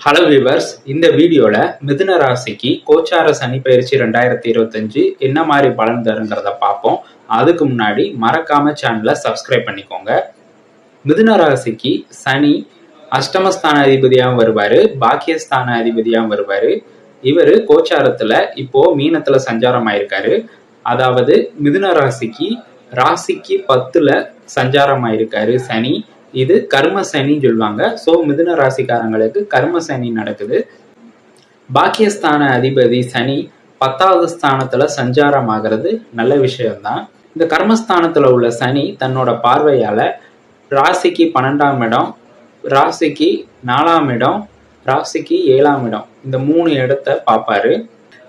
Hello viewers இந்த வீடியோவில் மிதுன ராசிக்கு கோச்சார சனி பயிற்சி ரெண்டாயிரத்தி இருபத்தஞ்சு என்ன மாதிரி பலன் தருங்கிறத பார்ப்போம். அதுக்கு முன்னாடி மறக்காம சேனலை சப்ஸ்கிரைப் பண்ணிக்கோங்க. மிதுன ராசிக்கு சனி அஷ்டமஸ்தான அதிபதியாகவும் வருவார் பாக்கியஸ்தான அதிபதியாகவும் வருவார். இவர் கோச்சாரத்தில் இப்போ மீனத்தில் சஞ்சாரம் ஆயிருக்காரு அதாவது மிதுன ராசிக்கு ராசிக்கு பத்துல சஞ்சாரம் ஆயிருக்காரு சனி. இது கர்ம சனின்னு சொல்லுவாங்க. ஸோ மிதுன ராசிக்காரங்களுக்கு கர்ம சனி நடக்குது. பாக்கியஸ்தான அதிபதி சனி பத்தாவது ஸ்தானத்துல சஞ்சாரம் ஆகிறது நல்ல விஷயம்தான். இந்த கர்மஸ்தானத்துல உள்ள சனி தன்னோட பார்வையால ராசிக்கு பன்னெண்டாம் இடம் ராசிக்கு நாலாம் இடம் ராசிக்கு ஏழாம் இடம். இந்த மூணு இடத்த பார்ப்பாரு.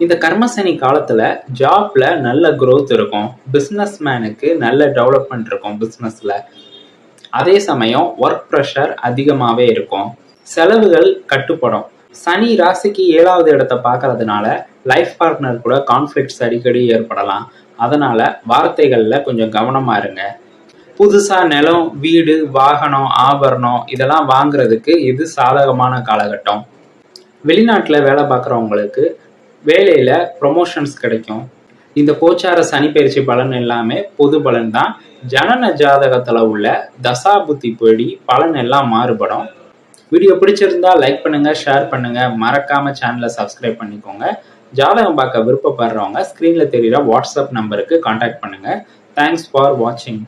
இந்த கர்மசனி காலத்துல ஜாப்ல நல்ல குரோத் இருக்கும். பிஸ்னஸ் மேனுக்கு நல்ல டெவலப்மெண்ட் இருக்கும் பிஸ்னஸ்ல அதே சமயம் ஒர்க் ப்ரெஷர் அதிகமாகவே இருக்கும். செலவுகள் கட்டுப்படும். சனி ராசிக்கு ஏழாவது இடத்தை பார்க்கறதுனால லைஃப் பார்ட்னர் கூட கான்ஃப்ளிக்ட்ஸ் அடிக்கடி ஏற்படலாம். அதனால வார்த்தைகளில் கொஞ்சம் கவனமா இருங்க. புதுசாக நிலம் வீடு வாகனம் ஆபரணம் இதெல்லாம் வாங்குறதுக்கு இது சாதகமான காலகட்டம். வெளிநாட்டில் வேலை பார்க்குறவங்களுக்கு வேலையில் ப்ரொமோஷன்ஸ் கிடைக்கும். இந்த கோச்சார சனி பயிற்சி பலன் எல்லாமே பொது பலன் தான் ஜனன ஜாதகத்தில் உள்ள தசா புத்தி படி பலன் எல்லாம் மாறுபடும். வீடியோ பிடிச்சிருந்தா லைக் பண்ணுங்க ஷேர் பண்ணுங்க. மறக்காம சேனலை சப்ஸ்கிரைப் பண்ணிக்கோங்க. ஜாதகம் பார்க்க விருப்பப்படுறவங்க ஸ்க்ரீனில் தெரியுற வாட்ஸ்அப் நம்பருக்கு காண்டாக்ட் பண்ணுங்க. தேங்க்ஸ் ஃபார் வாட்சிங்